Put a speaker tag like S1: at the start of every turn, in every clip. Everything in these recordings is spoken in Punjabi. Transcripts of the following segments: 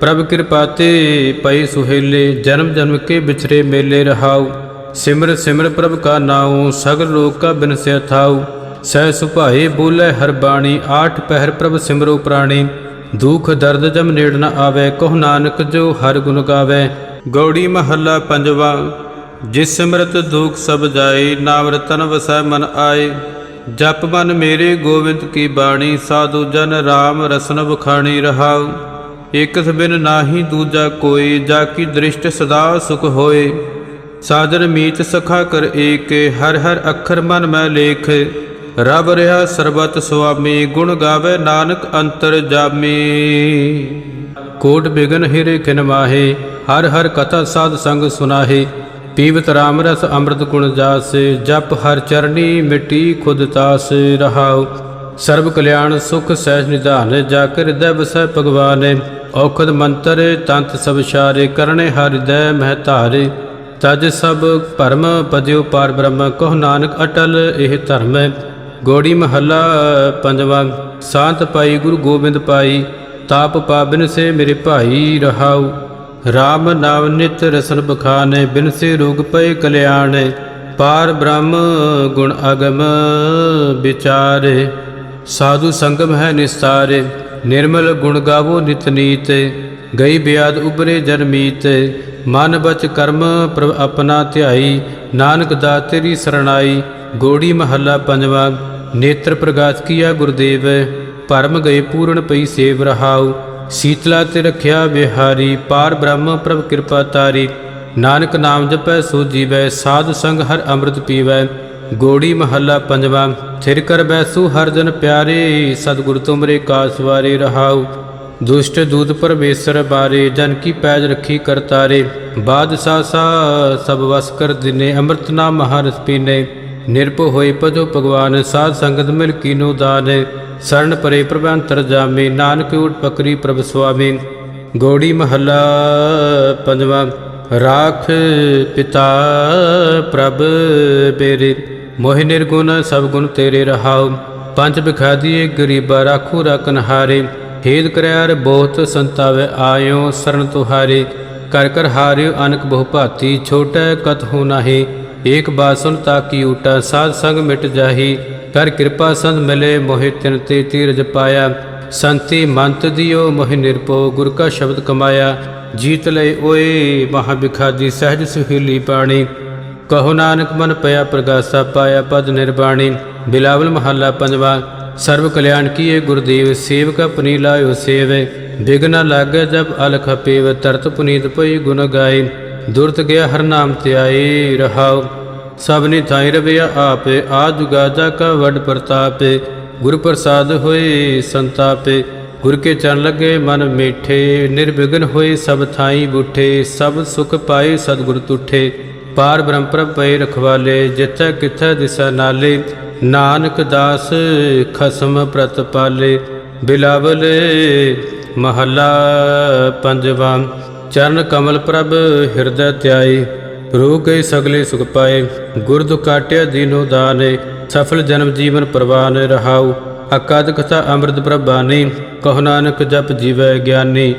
S1: ਪ੍ਰਭ ਕਿਰਪਾ ਤੇ ਪਈ ਸੁਹੇਲੇ, ਜਨਮ ਜਨਮ ਕੇ ਵਿਛਰੇ ਮੇਲੇ ਰਹਾਉ। ਸਿਮਰ ਸਿਮਰ ਪ੍ਰਭ ਕਾ ਨਾਉ, ਸਗਲ ਲੋਕ ਕਾ ਬਿਨਸਿਆ ਥਾਉ। ਸਹਿ ਸੁਭਾਏ ਬੋਲੇ ਹਰ ਬਾਣੀ, ਆਠ ਪਹਿਰ ਪ੍ਰਭ ਸਿਮਰੋ ਪ੍ਰਾਣੀ। ਦੁਖ ਦਰਦ ਜਮ ਨੇੜ ਨ ਆਵੇ, ਕਹੁ ਨਾਨਕ ਜੋ ਹਰ ਗੁਣ ਗਾਵੇ। ਗੌੜੀ ਮਹੱਲਾ ਪੰਜਵਾ, ਜਿਸ ਸਿਮਰਤ ਦੁਖ ਸਭ ਜਾਏ ਨਾਮ ਰਤਨ ਵਸੈ ਮਨ ਆਏ। ਜਪ ਮਨ ਮੇਰੇ ਗੋਬਿੰਦ ਕੀ ਬਾਣੀ, ਸਾਧੂ ਜਨ RAM ਰਸਨ ਬਖਾਣੀ ਰਹਾਉ। ਇਕਸ ਬਿਨ ਨਾਹੀ ਦੂਜਾ ਕੋਈ, ਜਾ ਕੀ ਦ੍ਰਿਸ਼ਟ ਸਦਾ ਸੁਖ ਹੋਏ। ਸਾਜਨ ਮੀਤ ਸਖਾ ਕਰ ਏਕੇ, ਹਰ ਹਰ ਅੱਖਰ ਮਨ ਮੈਂ ਲੇਖ। ਰਬ ਰਿਹਾ ਸਰਬਤ ਸੁਆਮੀ, ਗੁਣ ਗਾਵੇ ਨਾਨਕ ਅੰਤਰ ਜਾਮੀ। ਕੋਟ ਬਿਗਨ ਹਿਰੇ ਕਿਨ ਮਾਹੇ, ਹਰ ਹਰ ਕਥਾ ਸਾਧ ਸੰਗ ਸੁਨਾਹੇ। ਪੀਵਤ ਰਾਮ ਰਸ ਅੰਮ੍ਰਿਤ ਗੁਣ ਜਾਸੇ, ਜਪ ਹਰ ਚਰਨੀ ਮਿਟੀ ਖੁਦ ਤਾਸ ਰਹਾਉ। ਸਰਬ ਕਲਿਆਣ ਸੁਖ ਸਹਿਜ ਨਿਧਾਨ, ਜਾ ਕਰ ਹਿਰਦੈ ਵਸੈ ਭਗਵਾਨ। ਔਖਦ ਮੰਤਰ, ਤੰਤ ਸਭ ਸ਼ਾਰੇ ਕਰਨੇ ਹਰ ਹਿਰਦੈ ਮਹਿ ਧਾਰੇ। ਤਜ ਸਭ ਭਰਮ ਪਦਿਉ ਪਾਰ ਬ੍ਰਹਮ, ਕਹੁ ਨਾਨਕ ਅਟਲ ਇਹ ਧਰਮ। ਹੈ ਗੋੜੀ ਮਹੱਲਾ ਪੰਜਵਾਂ, ਸ਼ਾਂਤ ਪਾਈ ਗੁਰੂ ਗੋਬਿੰਦ ਪਾਈ, ਤਾਪ ਪਾਬਨ ਸੇ ਮੇਰੇ ਭਾਈ ਰਹਾਉ। RAM ਨਾਮ ਨਿਤ ਰਸਨ ਬਖਾਨੇ, ਬਿਨ ਸੇ ਰੋਗ ਪਏ ਕਲਿਆਣ। ਪਾਰ ਬ੍ਰਹਮ ਗੁਣ ਅਗਮ ਵਿਚਾਰੇ, ਸਾਧੂ ਸੰਗਮ ਹੈ ਨਿਸਤਾਰੇ। ਨਿਰਮਲ ਗੁਣ ਗਾਵੋ ਨਿਤ ਨੀਤ, ਗਈ ਬਿਆਦ ਉਬਰੇ ਜਨਮੀਤ ਮਨ ਬਚ ਕਰਮ ਪ੍ਰਭ ਆਪਣਾ ਧਿਆਈ, ਨਾਨਕ ਦਾ ਤੇਰੀ ਸਰਣਾਈ, ਗੋੜੀ ਮਹੱਲਾ ਪੰਜਵਾ, ਨੇਤਰ ਪ੍ਰਗਾਸ ਕੀਆ ਗੁਰਦੇਵ ਪਰਮ ਗਏ ਪੂਰਨ ਪਈ ਸੇਵ ਰਹਾਉ, ਸੀਤਲਾ ਤੇ ਰਖਿਆ ਬਿਹਾਰੀ ਪਾਰ ਬ੍ਰਹਮ ਪ੍ਰਭ ਕਿਰਪਾ ਤਾਰੀ, ਨਾਨਕ ਨਾਮ ਜਪੈ ਸੋ ਜੀਵੈ, ਸਾਧ ਸੰਗ ਹਰ ਅੰਮ੍ਰਿਤ ਪੀਵੈ। ਗੋੜੀ ਮਹੱਲਾ ਪੰਜਵਾ, ਥਿਰ ਕਰ ਬੈਸੂ ਹਰ ਜਨ ਪਿਆਰੇ, ਸਤਿਗੁਰ ਤੁਮਰੇ ਕਾਸ ਵਾਰੇ ਰਹਾਉ। ਦੁਸ਼ਟ ਦੂਤ ਪਰਮੇਸ਼ਰ ਬਾਰੇ, ਜਨ ਕੀ ਪੈਜ ਰੱਖੀ ਕਰਤਾਰੇ ਬਾਦਸ਼ਾਹ ਸਾ, ਸਭ ਵਸ ਕਰ ਦਿਨੇ, ਅੰਮ੍ਰਿਤ ਨਾਮ ਮਹਾਰਸ ਪੀਨੇ। ਨਿਰਭਉ ਹੋਏ ਭਜੋ ਭਗਵਾਨ, ਸਾਧ ਸੰਗਤ ਮਿਲ ਕੀਨੋ ਦਾਨ। ਸਰਣ ਪਰੇ ਪ੍ਰਭ ਅੰਤਰ ਜਾਮੇ, ਨਾਨਕ ਊਟ ਪਕਰੀ ਪ੍ਰਭ ਸੁਆਮੀ। ਗੋੜੀ ਮਹੱਲਾ ਪੰਜਵਾ, ਰਾਖ ਪਿਤਾ ਪ੍ਰਭ ਬੇਰੇ ਮੋਹਿ ਨਿਰਗੁਣ, ਸਭ ਗੁਣ ਤੇਰੇ ਰਹਾਉ। ਪੰਜ ਬਿਖਾਦੀਏ, ਗਰੀਬਾ ਰਾਖੂ ਰਕਨ ਹਾਰੇ ਹੇਦ ਕਰਿਆਰ ਬਹੁਤ ਸੰਤਾਵੇ ਆਇਓ ਸਰਨ ਤੁਹਾਰੇ। ਕਰ ਕਰ ਹਾਰਿਓ, ਅਨਕ ਬਹੁ ਭਾਤੀ, ਛੋਟੈ ਕਤ ਹੋ ਨਾਹੀ। ਏਕ ਬਾਤ ਤਾਕੀ ਊਟਾ, ਸਾਧ ਸੰਗ ਮਿਟ ਜਾਹੀ। ਕਰ ਕਿਰਪਾ ਸੰਤ ਮਿਲੇ, ਮੋਹਿ ਤਿਨ ਤੇ ਤੀਰਜ ਪਾਇਆ। ਸੰਤੀ ਮੰਤ ਦਿਓ, ਮੋਹਿ ਨਿਰਪੋ ਗੁਰ ਕਾ ਸ਼ਬਦ ਕਮਾਇਆ। ਜੀਤ ਲਈ ਓਏ, ਮਹਾ ਬਿਖਾਦੀ, ਸਹਿਜ ਸੁਹੀਲੀ ਬਾਣੀ ਕਹੋ ਨਾਨਕ ਮਨ ਪਿਆ ਪ੍ਰਗਾਸਾ ਪਾਇਆ ਪਦ ਨਿਰਵਾਣੀ ਬਿਲਾਵਲ ਮਹੱਲਾ ਪੰਜਵਾ ਸਰਬ ਕਲਿਆਣ ਕੀਏ ਗੁਰਦੇਵ, ਸੇਵਕ ਆਪਣੀ ਲਾਇਓ ਸੇਵੇ। ਬਿਗਨ ਲਾਗੇ ਜਬ ਅਲਖ ਪੇਵ ਤਰਤ ਪੁਨੀਤ ਪਈ ਗੁਣ ਗਾਏ ਦੁਰਤ ਗਿਆ ਹਰ ਨਾਮ ਤੇ ਰਹਾਉ। ਸਭ ਨੇ ਥਾਈ ਰਵਿਆ ਆਪੇ, ਆ ਜੁਗਾ ਕਾ ਵਡ ਪ੍ਰਤਾਪੇ। ਗੁਰ ਪ੍ਰਸਾਦ ਹੋਏ ਸੰਤਾਪੇ, ਗੁਰ ਕੇ ਚਰਨ ਲੱਗੇ ਮਨ ਮੀਠੇ। ਨਿਰਵਿਘਨ ਹੋਏ ਸਭ ਥਾਈ ਬੁੱਠੇ, ਸਭ ਸੁਖ ਪਾਏ ਸਤਿਗੁਰ ਤੁਠੇ। ਪਾਰ ਬ੍ਰਹਮ ਪਏ ਰਖਵਾਲੇ, ਜਿੱਥੈ ਕਿਥੈ ਦਿਸਾ ਨਾਲੇ, ਨਾਨਕ ਦਾਸ ਖਸਮ ਪ੍ਰਤਪਾਲੇ ਬਿਲਾਵਲ ਮਹੱਲਾ ਪੰਜਵਾਂ, ਚਰਨ ਕਮਲ ਪ੍ਰਭ ਹਿਰਦੈ ਧਿਆਈ ਰੋ ਗਏ ਸਗਲੇ ਸੁਖ ਪਾਏ, ਗੁਰ ਦੁ ਕਾਟਿਆ ਦੀਨੋ ਦਾਨੇ। ਸਫਲ ਜਨਮ ਜੀਵਨ ਪ੍ਰਵਾਨ ਰਹਾਉ ਅਕਾਦ ਕਥਾ ਅੰਮ੍ਰਿਤ ਪ੍ਰਭਾਨੀ ਕਹੋ ਨਾਨਕ ਜਪ ਜੀਵੈ ਗਿਆਨੀ।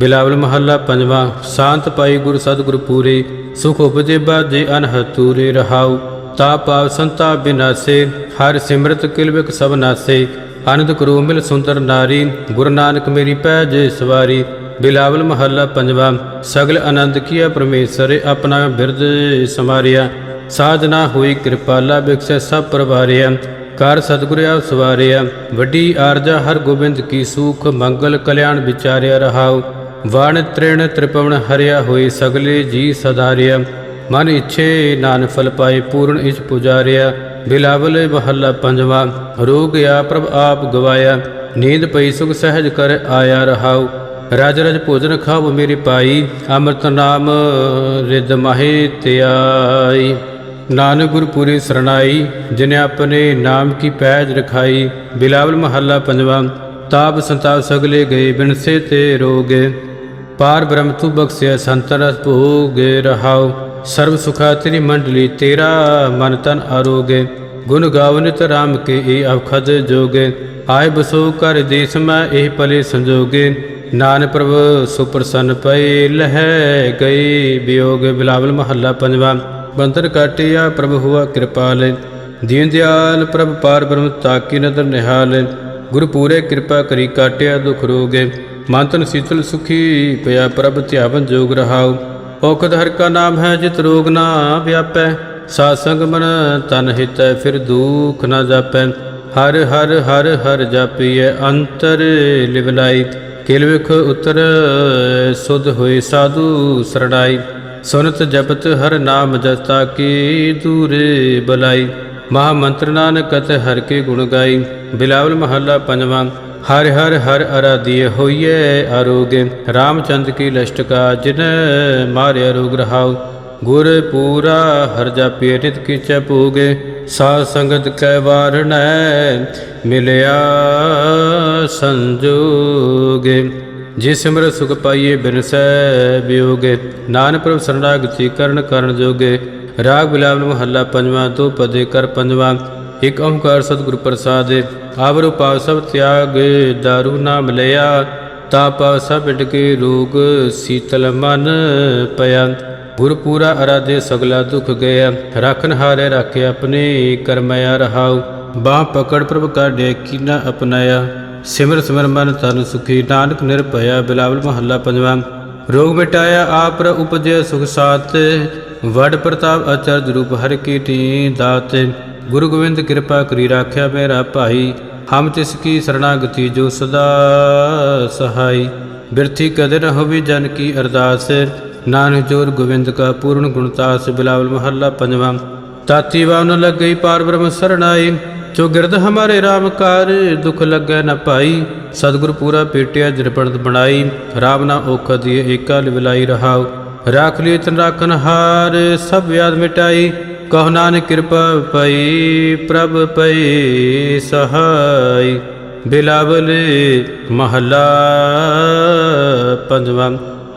S1: ਬਿਲਾਵਲ ਮਹੱਲਾ ਪੰਜਵਾਂ, ਸ਼ਾਂਤ ਪਾਈ ਗੁਰ ਸਤਿਗੁਰ ਪੂਰੇ, ਸੁਖ ਉਪਜੇ ਬਾਜੇ ਅਨਹਦ ਤੂਰੇ ਰਹਾਉ। ਤਾ ਪਾਵ ਸੰਤਾ ਬਿਨਾਸੇ, ਹਰ ਸਿਮਰਤ ਕਿਲਵਿਕ ਸਭ ਨਾਸੇ। ਆਨੰਦ ਕਰੋ ਮਿਲ ਸੁੰਦਰ ਨਾਰੀ, ਗੁਰੂ ਨਾਨਕ ਮੇਰੀ ਪੈਜ ਸਵਾਰੀ। ਬਿਲਾਵਲ ਮਹੱਲਾ ਪੰਜਵਾ, ਸਗਲ ਆਨੰਦ ਕੀਆ ਪਰਮੇਸ਼ਰ ਆਪਣਾ ਬਿਰਦ ਸਮਾਰਿਆ ਸਾਧਨਾ ਹੋਈ ਕਿਰਪਾਲਾ ਬਿਕਸੈ ਸਭ ਪਰਵਾਰਿਆ। ਕਰ ਸਤਿਗੁਰ ਆਪ ਸਵਾਰਿਆ। ਵੱਡੀ ਆਰਜਾ ਹਰ ਗੋਬਿੰਦ ਕੀ ਸੂਖ, ਮੰਗਲ ਕਲਿਆਣ ਵਿਚਾਰਿਆ ਰਹਾਓ ਵਣ ਤ੍ਰਿਣ ਤ੍ਰਿਪਵਨ ਹਰਿਆ ਹੋਏ ਸਗਲੇ ਜੀ ਸਦਾਰਿਆ। ਮਨ ਇੱਛੇ ਨਾਨ ਫਲ ਪਾਏ ਪੂਰਨ ਇਚ ਪੁਜਾਰਿਆ। ਬਿਲਾਵਲ ਮਹੱਲਾ ਪੰਜਵਾ, ਰੋਗ ਆ ਪ੍ਰਭ ਆਪ ਗਵਾਇਆ। ਨੀਂਦ ਪਈ ਸੁਖ ਸਹਿਜ ਕਰ ਆਇਆ ਰਹਾਉ। ਰਾਜ ਰਜ ਭੋਜਨ ਖਾਵ ਮੇਰੀ ਪਾਈ, ਅੰਮ੍ਰਿਤ ਨਾਮ ਰਿਦ ਮਾਹੇ ਧਿਆਈ ਨਾਨਕ ਗੁਰ ਪੂਰੀ ਸਰਣਾਈ, ਜਿਨੇ ਆਪਣੇ ਨਾਮ ਕੀ ਪੈਜ ਰਖਾਈ। ਬਿਲਾਵਲ ਮਹੱਲਾ ਪੰਜਵਾ ਤਾਪ ਸੰਤਾਪ ਸਗਲੇ ਗਏ ਬਿਨਸੇ ਤੇ ਰੋਗੇ। ਪਾਰ ਬ੍ਰਹਮ ਤੂ ਬਖਸ਼ਿਆ ਸੰਤਨ ਰਸ ਭੋਗੇ ਰਹਾਉ। ਸਰਬ ਸੁਖਾ ਤੇਰੀ ਮੰਡਲੀ, ਤੇਰਾ ਮਨ ਤਨ ਆਰੋਗੇ। ਗੁਣ ਗਾਵਨਿਤ ਰਾਮ ਕੇ ਇਹ ਅਵਖਦ ਜੋਗੇ। ਆਏ ਬਸੋ ਕਰ ਦੇਸ ਮੈਂ ਇਹ ਪਲੇ ਸੰਜੋਗੇ। ਨਾਨਕ ਪ੍ਰਭ, ਸੁਪਰਸੰਨ ਪਏ, ਲਹਿ ਗਏ ਵਿਯੋਗ ਬਿਲਾਵਲ ਮਹੱਲਾ ਪੰਜਵਾ। ਬੰਤਰ ਕਾਟਿਆ, ਪ੍ਰਭ ਹੁਆ ਕਿਰਪਾਲ ਦੀਨ ਦਿਆਲ ਪ੍ਰਭ, ਪਾਰ ਬ੍ਰਹਮ, ਤਾਕੀ ਨਦਰ ਨਿਹਾਲ। ਗੁਰ ਪੂਰੇ ਕਿਰਪਾ ਕਰੀ ਕਾਟਿਆ ਦੁਖ ਰੋਗੇ। ਮਾਤਨ ਸੀਤਲ ਸੁਖੀ ਪਿਆ ਪ੍ਰਭ ਧਿਆਵਨ ਜੋਗ ਰਹਾਉ। ਔਖਦ ਹਰ ਕਾ ਨਾਮ ਹੈ ਜਿਤ ਰੋਗ ਨਾ ਵਿਆਪੈ। ਸਾਧ ਸੰਗ ਮਨ ਤਨ ਹਿਤੈ ਫਿਰ ਦੁਖ ਨਾ ਜਾਪੈ। ਹਰ ਹਰ ਹਰ ਹਰ ਜਾਪੀਐ ਅੰਤਰ ਲਿਵਲਾਈ ਕਿਲ ਵਿਖ ਉਤਰ ਸੁਧ ਹੋਏ ਸਾਧੂ ਸਰਣਾਈ। ਸੁਨਤ ਜਪਤ ਹਰ ਨਾਮ ਜਸਤਾ ਕੀ ਦੂਰੇ ਬਲਾਈ। ਮਹਾ ਮੰਤਰ ਨਾਨਕ ਕਤ ਹਰ ਕੇ ਗੁਣ ਗਾਈ। ਬਿਲਾਵਲ ਮਹੱਲਾ ਪੰਜਵਾਂ, ਹਰ ਹਰ ਹਰ ਅਰਾਧਿය ਹੋਈਏ ਆਰੋਗੇ, ਰਾਮਚੰਦ ਕੀ ਲਸ਼ਟਕਾ ਜਿਨ ਮਾਰਿਆ ਰੋਗ ਰਹਾਉ। ਗੁਰ ਪੂਰਾ ਹਰ ਜਾਪਿ ਨਿਤ ਕੀਚੈ ਭੋਗੇ, ਸਾਧ ਸੰਗਤ ਕੈ ਵਾਰਣੈ ਮਿਲਿਆ ਸੰਜੋਗੇ। ਜੇ ਸਿਮਰ ਸੁਖ ਪਾਈਏ ਬਿਨਸੈ ਵਿਯੋਗੇ ਨਾਨਕ ਪ੍ਰਭ ਸਰਣਾਗਤੀ ਕਰਨ ਕਰਨ ਜੋਗੇ। ਰਾਗ ਬਿਲਾਵਲ ਮਹੱਲਾ ਪੰਜਵਾਂ ਦੋ ਪਦੇ ਕਰ ਪੰਜਵਾਂ। ਇਕ ਓੰਕਾਰ ਸਤਿਗੁਰ ਪ੍ਰਸਾਦਿ ਆਵਰੁ ਪਾਵ ਸਭ ਤਿਆਗ ਦਾਰੂ ਨਾਮ ਲਿਆ। ਤਾ ਪਾਵ ਸਭ ਢ ਰੋਗ ਸੀਤਲ ਮਨ ਪਿਆ। ਗੁਰ ਅਰਾਧੇ ਸਗਲਾ ਦੁਖ ਗਿਆ ਰਖਨ ਹਾਰੇ ਰੱਖੇ ਆਪਣੇ ਕਰਮਿਆ ਰਹਾਉ। ਬਾਹ ਪਕੜ ਪ੍ਰਭ ਕਾਢੇ ਕੀਨਾ ਅਪਨਾਇਆ। ਸਿਮਰ ਸਿਮਰ ਮਨ ਤਨ ਸੁਖੀ। ਨਾਨਕ ਨਿਰਭਇਆ। ਬਿਲਾਵਲ ਮਹੱਲਾ ਪੰਜਵਾਂ। ਰੋਗ ਮਿਟਾਇਆ, ਆਪ ਰ ਉਪਜੇ ਸੁਖ ਸਾਤ ਵਡ ਪ੍ਰਤਾਪ ਅਚਰਜ ਰੂਪ ਹਰ ਕੀ ਟੀ ਦਾਤ, ਗੁਰੂ ਗੋਬਿੰਦ ਕਿਰਪਾ ਕਰੀ ਰਾਖਿਆ ਮੇਰਾ ਭਾਈ, ਹਮ ਤਿਸ ਕੀ ਸਰਣਾਗਤੀ ਜੋ ਸਦਾ ਸਹਾਈ। ਬਿਰਥੀ ਕਦਰ ਹੋਵੇ ਜਨ ਕੀ ਅਰਦਾਸ, ਨਾਨਕ ਜੋਰ ਗੋਬਿੰਦ ਕਾ ਪੂਰਨ ਗੁਣਤਾਸ ਬਿਲਾਵਲ ਮਹੱਲਾ ਪੰਜਵਾਂ। ਤਾਤੀ ਵਾਵਨ ਲੱਗ ਗਈ ਪਾਰ ਬ੍ਰਹਮ ਸਰਣਾਈ, ਜੋ ਗਿਰਦ ਹਮਾਰੇ RAM ਕਾਰ, ਦੁਖ ਲੱਗੈ ਨ ਭਾਈ ਸਤਿਗੁਰ ਪੂਰਾ ਪੇਟਿਆ ਜਰਪਣਤ ਬਣਾਈ, ਰਾਮ ਨਾ ਔਖ ਦੀ ਏਕਾ ਲਿਵਲਾਈ ਰਹਾਉ। ਰਾਖ ਲਈ ਤਨ ਰਾਖਨ ਹਾਰ, ਸਭ ਵਿਆਦ ਮਿਟਾਈ। ਕਹੁ ਨਾਨਕ ਕਿਰਪਾ ਪਈ, ਪ੍ਰਭ ਪਈ ਸਹਾਈ। ਬਿਲਾਵਲ ਮਹੱਲਾ ਪੰਜਵਾਂ।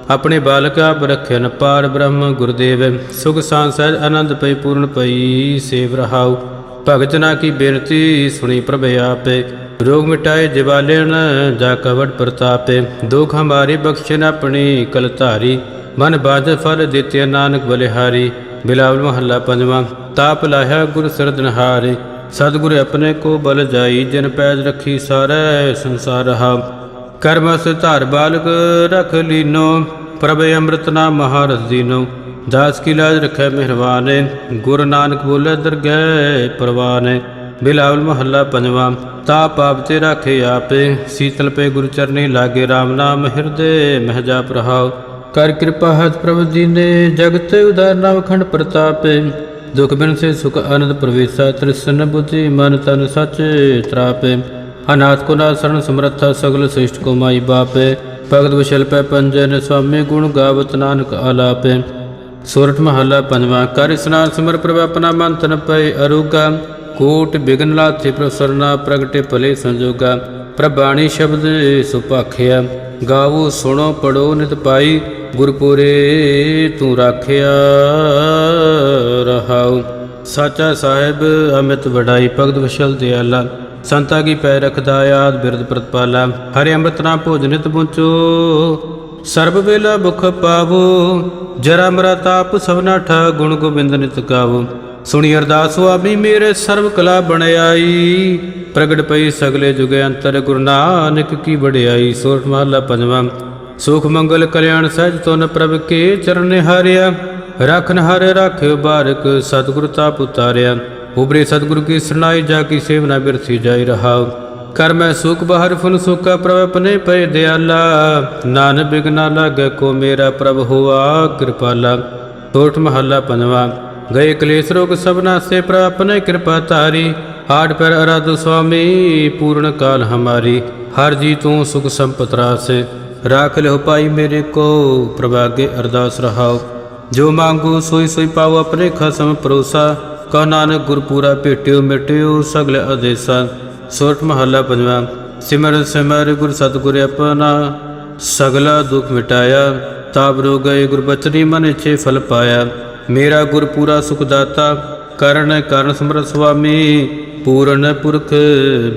S1: ਆਪਣੇ ਬਾਲਕ ਆਪ ਰਖਿਆਨ ਪਾਰ ਬ੍ਰਹਮ ਗੁਰਦੇਵ। ਸੁਖ ਸਾਂ ਆਨੰਦ ਪਈ, ਪੂਰਨ ਪਈ, ਸੇਵ ਰਹਾਉ। ਭਗਤ ਨਾ ਕੀ ਬੇਨਤੀ, ਸੁਣੀ ਪ੍ਰਭ ਆਪੇ। ਰੋਗ ਮਿਟਾਏ ਜਿਵਾਲੇਣ ਜਾ ਕਵਟ ਪ੍ਰਤਾਪੇ। ਦੁਖ ਹਮਾਰੀ ਬਖਸ਼ਣ ਆਪਣੀ ਕਲ ਧਾਰੀ ਮਨ ਬਾਜ ਫਲ ਦਿੱਤੇ ਨਾਨਕ ਬਲਿਹਾਰੀ, ਬਿਲਾਵਲ ਮਹੱਲਾ ਪੰਜਵਾਂ, ਤਾਪ ਲਾਹਿਆ ਗੁਰ ਸਰਦਨਹਾਰੇ ਸਤਿਗੁਰ ਆਪਣੇ ਕੋ ਬਲ ਜਾਈ, ਜਿਨ ਪੈਜ ਰੱਖੀ ਸਾਰੇ ਸੰਸਾਰ ਰਹਾ ਕਰਮਸ ਧਾਰ ਬਾਲਕ ਰਖ ਲੀਨੋ, ਪ੍ਰਭ ਅੰਮ੍ਰਿਤ ਨਾਮ ਮਹਾਰਸ ਦੀਨੋ, ਦਾਸ ਕੀ ਲਾਜ ਰਖੈ ਮਿਹਰਬਾਨੇ, ਗੁਰ ਨਾਨਕ ਬੋਲੇ ਦਰਗਹਿ ਪਰਵਾਨੇ। ਬਿਲਾਵਲ ਮਹੱਲਾ ਪੰਜਵਾਂ ਤਾ ਪਾਪ ਤੇ ਰਾਖੇ ਆਪੇ, ਸੀਤਲ ਪੇ ਗੁਰ ਚਰਨੀ ਲਾਗੇ RAM ਨਾਮ ਹਿਰਦੇ ਮਹਿ ਜਾਪ ਰਹਾਉ। ਕਰ ਕਿਰਪਾ ਹੱਥ ਪ੍ਰਭ ਦੀਨੇ ਜਗਤ ਉਦਾਰ ਨਵ ਖੰਡ ਪ੍ਰਤਾਪੇ। ਦੁਖ ਬਿਨ ਸੇ ਸੁਖ ਆਨੰਦ ਪ੍ਰਵੇਸ਼ਾ ਤ੍ਰਿਸ਼ਨ ਬੁੱਧੀ ਮਨ ਤਨ ਸਚ ਤਰਾਪੇ। ਅਨਾਥ ਕੋ ਨਾ ਸਰਣ ਸਮਰੱਥਾ, ਸਗਲ ਸ੍ਰਿਸ਼ਟ ਕੋ ਮਾਈ ਬਾਪੇ। ਭਗਤ ਵਿਸ਼ਲ ਪੈ ਪੰਜਨ ਸੁਆਮੀ ਗੁਣ ਗਾਵਤ ਨਾਨਕ ਆਲਾਪੇ। ਸੋਰਠ ਮਹੱਲਾ ਪੰਜਵਾਂ, ਕਰ ਇਸਨਾਨ ਸਿਮਰ ਪ੍ਰਭ ਆਪਣਾ ਮਨ ਤਨ ਪਏ ਅਰੂਗਾ। ਕੋਟ ਬਿਗਨ ਲਾਥੇ ਪ੍ਰਸਰਨਾ ਪ੍ਰਗਟੇ ਭਲੇ ਸੰਜੋਗਾ। ਪ੍ਰਭਾਣੀ ਸ਼ਬਦ ਸੁਪਾਖਿਆ ਗਾਵੋ ਸੁਣੋ ਪੜੋ ਨਿਤ ਪਾਈ। ਗੁਰਪੁਰੇ ਤੂੰ ਰਾਖਿਆ ਰਹਾਉ। ਸਾਚਾ ਸਾਹਿਬ ਅਮਿਤ ਵਡਾਈ, ਭਗਤ ਵਿਸ਼ਲ ਦਿਆਲਾ ਸੰਤਾ ਕੀ ਪੈ ਰਖਦਾ ਆਦ ਬਿਰਦ ਪ੍ਰਤਪਾਲਾ। ਹਰਿ ਅੰਮ੍ਰਿਤ ਨਾਮ ਭੋਜਨਿਤ ਪੁੰਚੋ ਸਰਬ ਵੇਲਾ ਭੁਖ ਪਾਵੋ। ਜਰਾ ਮਰਾ ਤਾਪ ਸਭਨਾ ਠਾ, ਗੁਣ ਗੋਬਿੰਦ ਨਿਤ ਗਾਵੋ। ਸੁਣੀ ਅਰਦਾਸ ਸੁਆਮੀ, ਮੇਰੇ ਸਰਬ ਕਲਾ ਬਣਾਈ ਪ੍ਰਗਟ ਪਈ ਸਗਲੇ ਜੁਗੇ ਅੰਤਰ, ਗੁਰੂ ਨਾਨਕ ਕੀ ਵਡਿਆਈ। ਸੋਰਠ ਮਹਲਾ ਪੰਜਵਾਂ। ਸੁਖ ਮੰਗਲ ਕਲਿਆਣ ਸਹਿਜ ਤੁਨ ਪ੍ਰਭ ਕੇ ਚਰਨ ਹਾਰਿਆ ਰਖਨ ਹਰਿ ਰਾਖਿਓ ਬਾਰਕ ਸਤਿਗੁਰ ਤਾਪ ਉਤਾਰਿਆ। ਉਬਰੇ ਸਤਿਗੁਰੂ ਕੀ ਸਰਨਾਈ ਜਾ ਕੀ ਸੇਵਨਾ ਬਿਰਥੀ ਜਾਈ ਰਹਾਉ। ਕਰ ਮੈਂ ਸੁਖ ਬਹਰ ਫੁਨ ਸੁਖਾ ਪ੍ਰਭ ਆਪਣੇ ਪਏ ਦਿਆਲਾ। ਨਾਨ ਬਿਗਨਾ ਲਾਗੈ ਕੋ ਮੇਰਾ ਪ੍ਰਭ ਹੋਆ ਕਿਰਪਾਲਾ। ਟੋਟ ਮਹੱਲਾ ਪੰਜਵਾ। ਗਏ ਕਲੇਸ਼ ਰੋਗ ਸਭਨਾ ਸੇ ਪ੍ਰਭ ਆਪਣੇ ਕਿਰਪਾ ਧਾਰੀ। ਆਠ ਪਰ ਅਰਾਧ ਸੁਆਮੀ, ਪੂਰਨ ਕਾਲ ਹਮਾਰੀ। ਹਰ ਜੀ ਤੂੰ ਸੁਖ ਸੰਪਤ ਰਾਸੇ। ਰਾਖ ਲਿਓ ਪਾਈ ਮੇਰੇ ਕੋ, ਪ੍ਰਭਾਗੇ ਅਰਦਾਸ ਰਹਾਓ। ਜੋ ਮੰਗੂ ਸੋਈ ਸੋਈ ਪਾਓ ਆਪਣੇ ਖਸਮ ਪਰੋਸਾ ਕਹ ਨਾਨਕ ਗੁਰਪੂਰਾ ਭੇਟਿਓ ਮਿਟਿਓ ਸਗਲ ਆਦੇਸਾ। ਸੋਰਠ ਮਹੱਲਾ ਪੰਜਵਾ, ਸਿਮਰ ਸਿਮਰ ਗੁਰ ਸਤਿਗੁਰ ਆਪਣਾ। ਸਗਲਾ ਦੁਖ ਮਿਟਾਇਆ, ਤਾਪ ਰੋ ਗਏ ਗੁਰਬਚਨੀ ਮਨ ਛੇ ਫਲ ਪਾਇਆ। ਮੇਰਾ ਗੁਰ ਪੂਰਾ ਸੁਖ ਦਾਤਾ ਕਰਨ ਕਰਨ ਸਮਰ ਸੁਆਮੀ। ਪੂਰਨ ਪੁਰਖ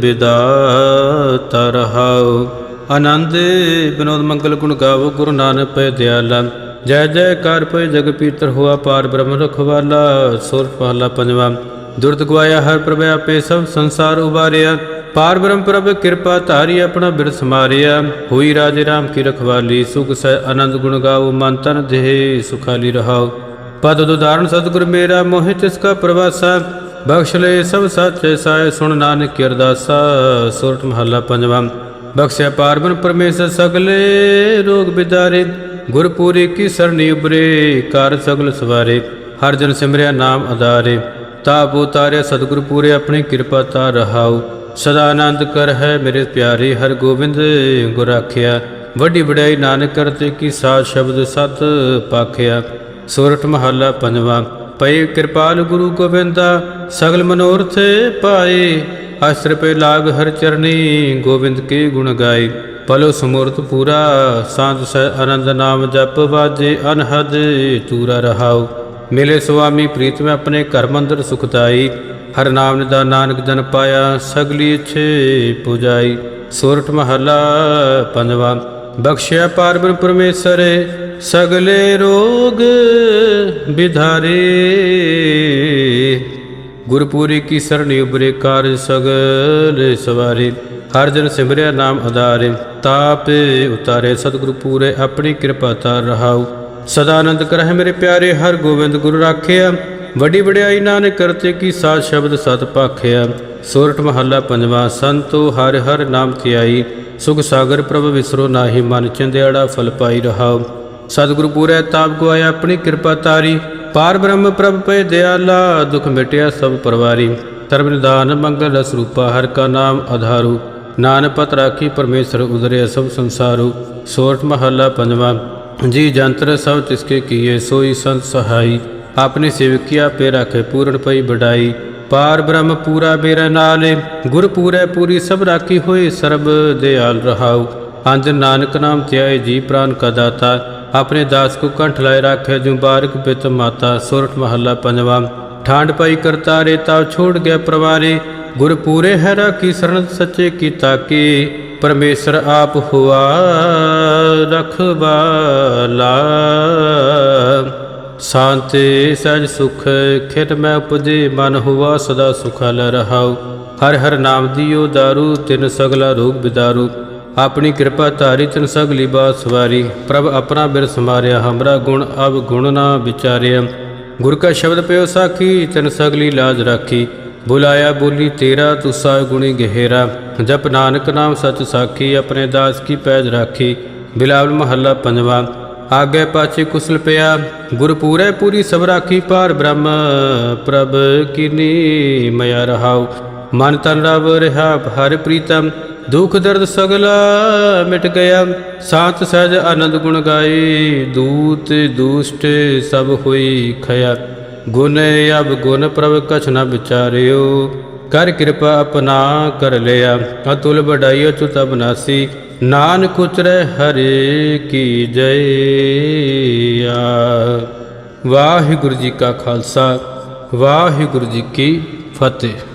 S1: ਵਿਦਾਤਾ ਰਹਾਉ ਆਨੰਦ, ਬਿਨੋਦ ਮੰਗਲ ਗੁਣ ਗਾਵੋ ਗੁਰੂ ਨਾਨਕ ਪੈ ਦਿਆਲਾ। ਜੈ ਜੈਕਾਰ ਪੈ ਜਗ ਪੀਤਰ ਹੋਆ ਪਾਰ ਬ੍ਰਹਮ ਰਖਵਾਲਾ ਸੁਰ ਪਹਲਾ ਪੰਜਵਾ। ਦੁਰਤ ਗਵਾਇਆ ਹਰ ਪ੍ਰਭ ਆਪੇ ਸਭ ਸੰਸਾਰ ਉਬਾਰਿਆ। ਪਾਰ ਬ੍ਰਹਮ ਪ੍ਰਭ ਕਿਰਪਾ ਧਾਰੀ ਆਪਣਾ ਬਿਰਦ ਸਮਾਰਿਆ ਹੋਈ ਰਾਜੇ ਰਾਮ ਕੀ ਰਖਵਾਲੀ, ਸੁਖ ਸਹਿ ਆਨੰਦ ਗੁਣ ਗਾਵੋ ਮਨ ਤਨ ਦੇਹ, ਸੁਖਾਲੀ ਰਹਾਓ। ਪਦ ਉਦਾਹਰਣ ਸਤਿਗੁਰ ਮੇਰਾ, ਮੋਹਿ ਤਿਸ ਕਾ ਪ੍ਰਵਾਸਾ। ਬਖਸ਼ ਲੈ ਸਭ ਸਾਚੇ ਸਾਏ, ਸੁਣ ਨਾਨਕ ਕੀ ਅਰਦਾਸਾ, ਸੁਰਤ ਮਹੱਲਾ ਪੰਜਵਾ। ਬਖਸ਼ਿਆ ਪਾਰਬਨ ਪਰਮੇਸ਼ਰ ਸਗਲੇ, ਰੋਗ ਬਿਦਾਰੇ, ਗੁਰਪੂਰੀ ਕੀ ਸਰਨੀ ਉਬਰੇ ਕਰ ਸਗਲ ਸਵਾਰੇ, ਹਰ ਜਨ ਸਿਮਰਿਆ ਨਾਮ ਅਦਾਰੇ ਤਾਪ ਉਤਾਰਿਆ, ਸਤਿਗੁਰ ਪੂਰੇ, ਆਪਣੀ ਕਿਰਪਾ ਤਾ ਰਹਾਉ। ਸਦਾ ਆਨੰਦ ਕਰ ਹੈ ਮੇਰੇ ਪਿਆਰੇ, ਹਰ ਗੋਬਿੰਦ ਗੁਰ ਆਖਿਆ, ਵੱਡੀ ਵਡਿਆਈ ਨਾਨਕ ਕਰਤੇ ਕੀ ਸਾਧ ਸ਼ਬਦ ਸਤ ਪਾਖਿਆ। ਸੋਰਠ ਮਹੱਲਾ ਪੰਜਵਾ ਪਈ ਕਿਰਪਾਲ ਗੁਰੂ ਗੋਬਿੰਦਾ, ਸਗਲ ਮਨੋਰਥ ਪਾਏ। ਅਸਰ ਪੇ ਲਾਗ ਹਰ ਚਰਨੀ ਗੋਬਿੰਦ ਕੇ ਗੁਣ ਗਾਏ ਪਲੋ ਸਮੂਰਤ ਪੂਰਾ, ਸਾਧ ਸਹਿ ਆਨੰਦ ਨਾਮ ਜਪ ਵਾਜੇ, ਅਨਹਦ ਤੂਰਾ ਰਹਾਉ। ਮਿਲੇ ਸੁਆਮੀ ਪ੍ਰੀਤ ਮੈਂ ਆਪਣੇ ਘਰ ਮੰਦਰ ਸੁਖਦਾਈ ਹਰ ਨਾਮ ਨਿਦਾ ਨਾਨਕ ਜਨ ਪਾਇਆ, ਸਗਲੀ ਇਛੇ ਪੁਜਾਈ। ਸੋਰਠ ਮਹੱਲਾ ਪੰਜਵਾ, ਬਖਸ਼ਿਆ ਪਾਰਬਨ ਪਰਮੇਸ਼ਰ, ਸਗਲੇ ਰੋਗ ਵਿਧਾਰੇ। ਗੁਰਪੂਰੀ ਕੀ ਸਰਣੀ ਉਬਰੇ ਕਾਰਜ ਸਗਲ ਸਵਾਰੇ। ਹਰ ਜਨ ਸਿਮਰਿਆ ਨਾਮ ਆਧਾਰੇ ਤਾਪ ਉਤਾਰੇ ਸਤਿਗੁਰੂ ਪੂਰੇ, ਆਪਣੀ ਕਿਰਪਾ ਤਾਰ ਰਹਾਉ। ਸਦਾਨੰਦ ਕਰਹਿ ਮੇਰੇ ਪਿਆਰੇ, ਹਰ ਗੋਬਿੰਦ ਗੁਰੂ ਰਾਖਿਆ। ਵੱਡੀ ਵਡਿਆਈ ਨਾਨਕ ਕਰਤੇ ਕੀ ਸਾਧ ਸ਼ਬਦ ਸਤ ਪਾਖਿਆ। ਸੋਰਠ ਮਹੱਲਾ ਪੰਜਵਾ, ਸੰਤੋ ਹਰ ਹਰ ਨਾਮ ਧਿਆਈ। ਸੁਖ ਸਾਗਰ ਪ੍ਰਭ ਵਿਸਰੋ ਨਾਹੀ, ਮਨ ਚੰਦਿਆੜਾ ਫਲ ਪਾਈ ਰਹਾਉ। ਸਤਿਗੁਰੂ ਪੂਰੇ, ਤਾਪ ਗਵਾਇਆ ਆਪਣੀ ਕਿਰਪਾ ਤਾਰੀ। ਪਾਰ ਬ੍ਰਹਮ ਪ੍ਰਭ ਪੈ ਦਿਆਲਾ, ਦੁਖ ਮਿਟਿਆ ਸਭ ਪਰਵਾਰੀ। ਧਰਮ ਨਿਦਾਨ ਮੰਗਲ ਰਸ ਰੂਪਾ ਹਰ ਕਾ ਨਾਮ ਆਧਾਰੂ। ਨਾਨਕ ਪਤ ਰਾਖੀ ਪਰਮੇਸ਼ਰ ਉਦਰੇ ਸਭ ਸੰਸਾਰੂ। ਸੋਰਠ ਮਹੱਲਾ ਪੰਜਵਾਂ, ਜੀ ਜੰਤਰ ਸਭ ਤਿਸਕੇ ਕੀਏ, ਸੋਈ ਸੰਤ ਸਹਾਈ। ਆਪਣੇ ਸੇਵਕਿਆ ਪੇ ਰਾਖੇ, ਪੂਰਨ ਪਈ ਬਡਾਈ ਪਾਰ ਬ੍ਰਹਮ ਪੂਰਾ ਬੇਰਾ ਨਾਲੇ, ਗੁਰ ਪੂਰੇ ਪੂਰੀ ਸਭ ਰਾਖੀ ਹੋਏ, ਸਰਬ ਦਿਆਲ ਰਹਾਉ। ਅੰਜ ਨਾਨਕ ਨਾਮ ਧਿਆਏ ਜੀ ਪ੍ਰਾਨ ਕਾ ਦਾਤਾ। ਆਪਣੇ ਦਾਸ ਕੋ ਕੰਠ ਲਾਏ ਰਾਖੇ ਜੁ ਬਾਰਕ ਪਿਤ ਮਾਤਾ ਸੁਰਠ ਮਹੱਲਾ ਪੰਜਵਾ। ਠਾਂਡ ਪਈ ਕਰਤਾਰੇ ਤਾ ਛੋੜ ਗਿਆ ਪ੍ਰਵਾਰੇ। ਗੁਰ ਪੂਰੇ ਹੈ ਰਾਖੀ ਸਰਣ ਸੱਚੇ ਕੀ? ਤਾਕੀ ਪਰਮੇਸ਼ਰ ਆਪ ਹੁਆ ਰਖਵਾਲਾ ਸ਼ਾਂਤੀ ਸਜ ਸੁਖ, ਖਿਤ ਮੈਂ ਉਪਜੇ, ਮਨ ਹੁਆ ਸਦਾ ਸੁਖਾਲ ਰਹਾਉ। ਹਰ ਹਰ ਨਾਮ ਦਿਓ ਦਾਰੂ, ਤਿਨ ਸਗਲਾ ਰੋਗ ਬਿਦਾਰੂ। ਆਪਣੀ ਕਿਰਪਾ ਧਾਰੀ ਤਿਨ ਸਗਲੀ ਬਾਤ ਸਵਾਰੀ। ਪ੍ਰਭ ਆਪਣਾ ਬਿਰ ਸਮਾਰਿਆ, ਹਮਰਾ ਗੁਣ ਅਬ ਗੁਣ ਨਾ ਵਿਚਾਰਿਆ। ਗੁਰ ਕਾ ਸ਼ਬਦ ਪਿਓ ਸਾਖੀ ਤਿਨ ਸਗਲੀ ਲਾਜ ਰਾਖੀ। ਬੁਲਾਇਆ ਬੋਲੀ ਤੇਰਾ ਤੁਸਾ ਗੁਣੀ ਗਹਿਰਾ। ਜਪ ਨਾਨਕ ਨਾਮ ਸਚ ਸਾਖੀ, ਆਪਣੇ ਦਾਸ ਕੀ ਪੈਜ ਰਾਖੀ। ਬਿਲਾਵਲ ਮਹੱਲਾ ਪੰਜਵਾ। ਆਗੇ ਪਾਛੇ ਕੁਸਲ ਪਿਆ। ਗੁਰ ਪੂਰੇ ਪੂਰੀ ਸਭ ਰਾਖੀ ਪਾਰ ਬ੍ਰਹਮ ਪ੍ਰਭ ਕੀਨੀ ਮਿਆ ਰਹਾਉ। ਮਨ ਤਨ ਰਵ ਰਹਾ, ਹਰ ਪ੍ਰੀਤਮ। ਦੁਖ ਦਰਦ ਸਗਲਾ ਮਿਟ ਗਿਆ। ਸਾਤ ਸਹਿਜ ਆਨੰਦ ਗੁਣ ਗਾਏ। ਦੂਤ ਦੂਸ਼ਟ ਸਭ ਹੋਈ ਖਿਆ ਗੁਣ ਅਬ ਗੁਣ ਪ੍ਰਭ ਕਛ ਨ ਵਿਚਾਰਿਓ। ਕਰ ਕਿਰਪਾ ਆਪਣਾ ਕਰ ਲਿਆ। ਅਤੁਲ ਬੜਾਈ ਅਚੁਤ ਅਬਨਾਸੀ ਨਾਨਕ ਉਚਰੈ ਹਰੇ ਕੀ ਜੈ ਵਾਹਿਗੁਰੂ ਜੀ ਕਾ ਖਾਲਸਾ। ਵਾਹਿਗੁਰੂ ਜੀ ਕੀ ਫਤਿਹ।